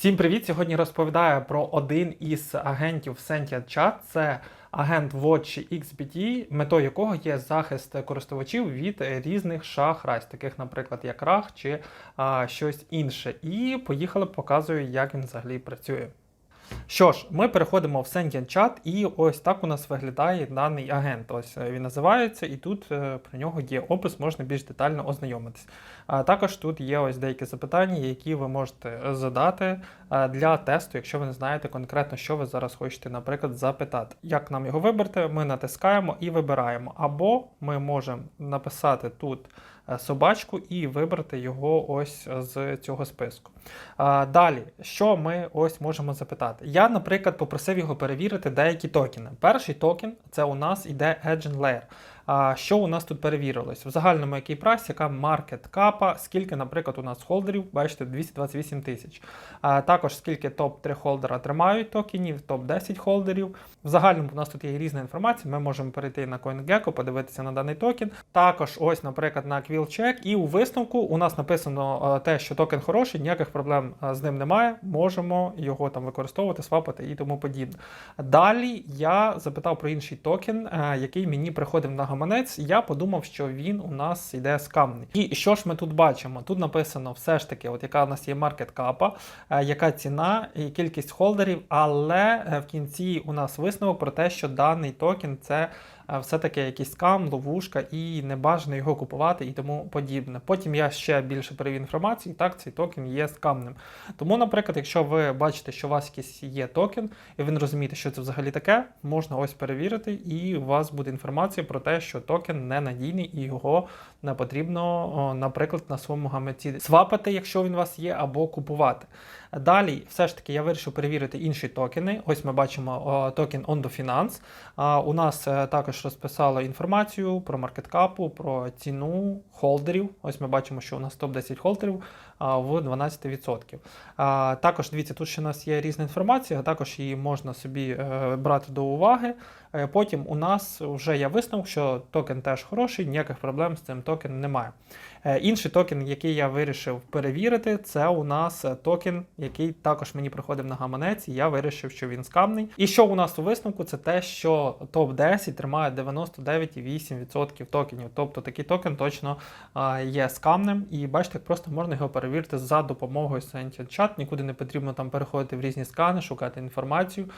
Всім привіт! Сьогодні розповідаю про один із агентів Sentient Chat. Це агент Watch XBT, метою якого є захист користувачів від різних шахрайств, таких, наприклад, як рах чи а, щось інше. І поїхали, показую, як він взагалі працює. Що ж, ми переходимо в Sentient і ось так у нас виглядає даний агент. Ось е, він називається, і тут е, про нього є опис, можна більш детально ознайомитись. А також тут є ось деякі запитання, які ви можете задати е, для тесту, якщо ви не знаєте конкретно, що ви зараз хочете, наприклад, запитати. Як нам його вибрати? Ми натискаємо і вибираємо. Або ми можемо написати тут собачку і вибрати його ось з цього списку. Далі, що ми ось можемо запитати? Я, наприклад, попросив його перевірити деякі токени. Перший токен це у нас іде Agent Layer. Що у нас тут перевірилось? В загальному який прайс, яка маркет капа, скільки, наприклад, у нас холдерів, бачите, 228 тисяч. Також скільки топ-3 холдера тримають токенів, топ-10 холдерів. В загальному у нас тут є різна інформація. Ми можемо перейти на CoinGecko, подивитися на даний токен. Також, ось, наприклад, на QuillCheck. І у висновку у нас написано е, те, що токен хороший, ніяких проблем е, з ним немає. Можемо його там використовувати, свапати і тому подібне. Далі я запитав про інший токен, е, який мені приходив на гаманець. Я подумав, що він у нас йде з скамний. І що ж ми тут бачимо? Тут написано все ж таки, от яка у нас є маркет капа, яка ціна і кількість холдерів, але е, в кінці у нас висновок про те, що даний токен це е, все-таки якийсь скам, ловушка, і не бажано його купувати і тому подібне. Потім я ще більше перевів інформацію, і так цей токен є скамним. Тому, наприклад, якщо ви бачите, що у вас якийсь є токен, і ви не розумієте, що це взагалі таке, можна ось перевірити, і у вас буде інформація про те, що токен ненадійний і його не потрібно, наприклад, на своєму гаманці свапати, якщо він у вас є, або купувати. Далі, все ж таки, я вирішив перевірити інші токени. Ось ми бачимо токен Ondo. А, у нас е, також розписало інформацію про маркеткапу, про ціну холдерів. Ось ми бачимо, що у нас топ-10 холдерів в 12%. Також дивіться, тут ще у нас є різна інформація, також її можна собі е, брати до уваги. Е, Потім у нас вже є висновок, що токен теж хороший, ніяких проблем з цим токеном немає. Е, Інший токен, який я вирішив перевірити, це у нас токен, який також мені приходив на гаманець, і я вирішив, що він скамний. І що у нас у висновку, це те, що топ-10 тримає 99,8% токенів. Тобто такий токен точно є скамним. І бачите, просто можна його перевірити за допомогою Sentient Chat. Нікуди не потрібно там переходити в різні скани, шукати інформацію.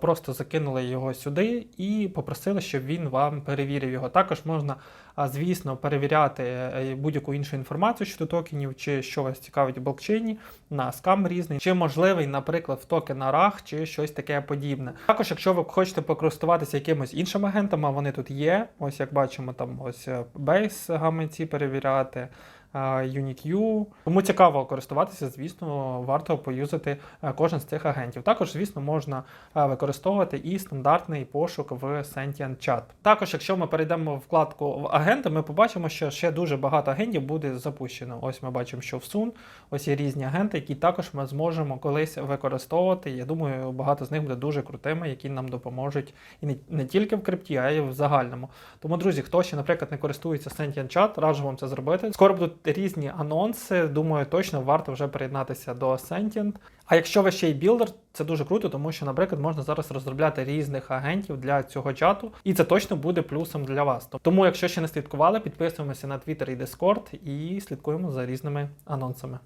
Просто закинули його сюди і попросили, щоб він вам перевірив його. Також можна, звісно, перевіряти е, будь-яку іншу інформацію щодо токенів, чи що вас цікавить у блокчейні, на скам різний, чи можливий, наприклад, в токен рах, чи щось таке подібне. Також, якщо ви хочете покористуватися якимось іншим агентом, а вони тут є. Ось як бачимо, там ось бейс гаманці перевіряти. UniQ. Тому цікаво користуватися, звісно, варто поюзати е, кожен з цих агентів. Також, звісно, можна е, використовувати і стандартний пошук в Sentient Chat. Також, якщо ми перейдемо в вкладку агенти, ми побачимо, що ще дуже багато агентів буде запущено. Ось ми бачимо, що в Sun ось є різні агенти, які також ми зможемо колись використовувати. Я думаю, багато з них буде дуже крутими, які нам допоможуть і не тільки в крипті, а й в загальному. Тому, друзі, хто ще, наприклад, не користується Sentient Chat, раджу вам це зробити. Скоро будуть різні анонси. Думаю, точно варто вже приєднатися до Sentient. А якщо ви ще й білдер, це дуже круто, тому що, наприклад, можна зараз розробляти різних агентів для цього чату, і це точно буде плюсом для вас. Тому, якщо ще не слідкували, підписуємося на Twitter і Discord і слідкуємо за різними анонсами.